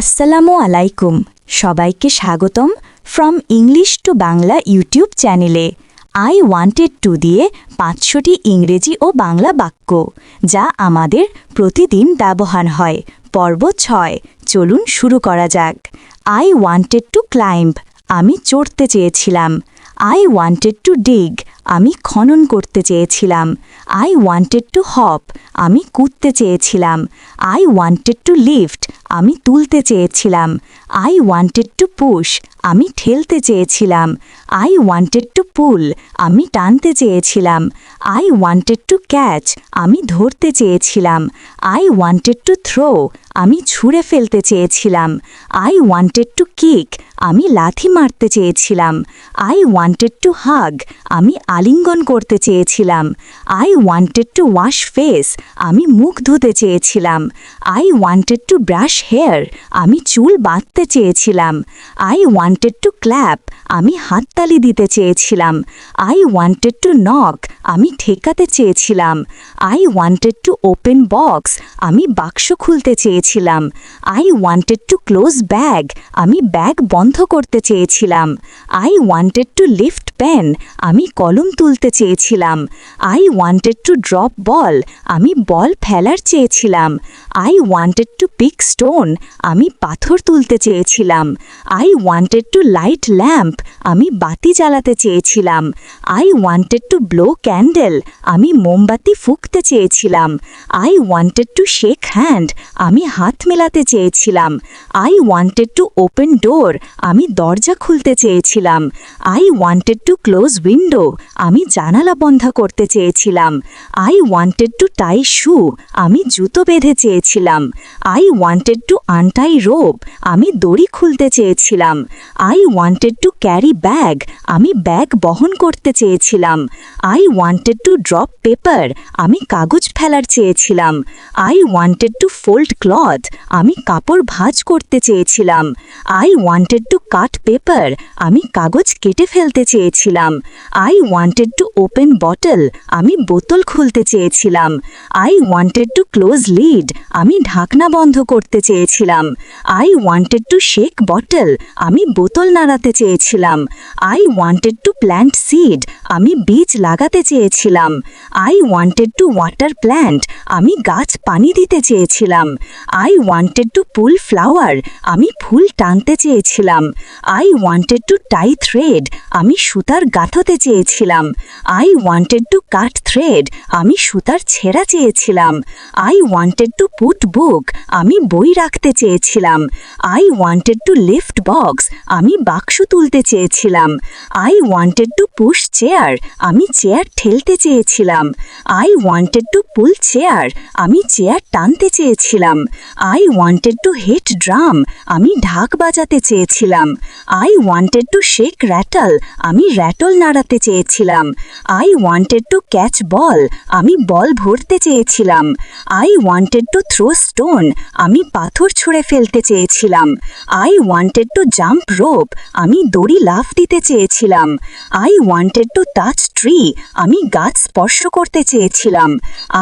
আসসালামু আলাইকুম। সবাইকে স্বাগতম from English to Bangla YouTube চ্যানেলে আই ওয়ান্টেড টু দিয়ে পাঁচশোটি ইংরেজি ও বাংলা বাক্য, যা আমাদের প্রতিদিন ব্যবহার হয়। পর্ব ছয়, চলুন শুরু করা যাক। আই ওয়ান্টেড টু ক্লাইম্ব আমি চড়তে চেয়েছিলাম। আই ওয়ান্টেড টু ডিগ আমি খনন করতে চেয়েছিলাম। আই ওয়ান্টেড টু হপ আমি কুদতে চেয়েছিলাম। আই ওয়ান্টেড টু লিফট আমি তুলতে চেয়েছিলাম। আই ওয়ান্টেড টু পুশ আমি ঠেলতে চেয়েছিলাম। আই ওয়ান্টেড টু পুল আমি টানতে চেয়েছিলাম। আই ওয়ান্টেড টু ক্যাচ আমি ধরতে চেয়েছিলাম। আই ওয়ান্টেড টু থ্রো আমি ছুঁড়ে ফেলতে চেয়েছিলাম। আই ওয়ান্টেড টু কিক আমি লাথি মারতে চেয়েছিলাম। আই ওয়ান্টেড টু হাগ আমি আলিঙ্গন করতে চেয়েছিলাম। I wanted to wash face আমি মুখ ধুতে চেয়েছিলাম। I wanted to brush hair আমি চুল বাঁধতে চেয়েছিলাম। আই ওয়ান্টেড টু ক্ল্যাপ আমি হাততালি দিতে চেয়েছিলাম। আই ওয়ান্টেড টু নক আমি ঠেকাতে চেয়েছিলাম। I wanted to open box আমি বাক্স খুলতে চেয়েছিলাম। I wanted to close bag আমি ব্যাগ বন্ধ করতে চেয়েছিলাম। I wanted to lift pen আমি কলম তুলতে চেয়েছিলাম। I wanted to drop ball আমি বল ফেলার চেয়েছিলাম। I wanted to pick stone আমি পাথর তুলতে চেয়েছিলাম। I wanted to light lamp আমি বাতি জ্বালাতে চেয়েছিলাম। I wanted to blow candle আমি মোমবাতি ফুঁকতে চেয়েছিলাম। I wanted to shake hand আমি হাত মেলাতে চেয়েছিলাম। I wanted to open door আমি দরজা খুলতে চেয়েছিলাম। I wanted to close window আমি জানালা বন্ধ করতে চেয়েছিলাম। I wanted to tie shoe আমি জুতো বেঁধে চেয়েছিলাম। I wanted to untie rope আমি দড়ি খুলতে চেয়েছিলাম। I wanted to carry bag আমি ব্যাগ বহন করতে চেয়েছিলাম। I wanted to drop paper আমি কাগজ ফেলার চেয়েছিলাম। I wanted to fold cloth আমি কাপড় ভাঁজ করতে চেয়েছিলাম। I wanted to cut paper আমি কাগজ কেটে ফেলতে চেয়েছিলাম। I wanted to open bottle আমি বোতল খুলতে চেয়েছিলাম। I wanted to close lid আমি ঢাকনা বন্ধ করতে চেয়েছিলাম। I wanted to shake bottle আমি বোতল নাড়াতে চেয়েছিলাম। I wanted to plant seed আমি বীজ লাগাতে চেয়েছিলাম। I wanted to water plant আমি গাছ পানি দিতে চেয়েছিলাম। I wanted to pull flower আমি ফুল টানতে চেয়েছিলাম। I wanted to tie thread আমি সুতার গাঁথতে চেয়েছিলাম। I wanted to cut thread আমি সুতার ছেঁড়া চেয়েছিলাম। I wanted to put book আমি বই রাখতে চেয়েছিলাম। I wanted to lift box আমি বাক্স তুলতে চেয়েছিলাম। I wanted to push chair আমি চেয়ার ঠেলতে চেয়েছিলাম। I wanted to pull chair আমি চেয়ার টানতে চেয়েছিলাম। I wanted to hit drum আমি ঢাক বাজাতে চেয়েছিলাম। I wanted to shake rattle আমি র্যাটল নাড়াতে চেয়েছিলাম। I wanted to catch ball আমি বল ভরতে চেয়েছিলাম। I wanted to throw stone আমি পাথর ছুঁড়ে ফেলতে চেয়েছিলাম। I wanted to jump rope আমি দড়ি লাফ দিতে চেয়েছিলাম। I wanted to touch tree আমি গাছ স্পর্শ করতে চেয়েছিলাম।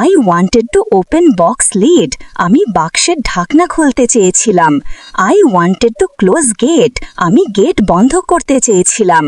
I wanted to open box lid আমি বাক্সের ঢাকনা খুলতে চেয়েছিলাম। I wanted to close gate আমি গেট বন্ধ করতে চেয়েছিলাম।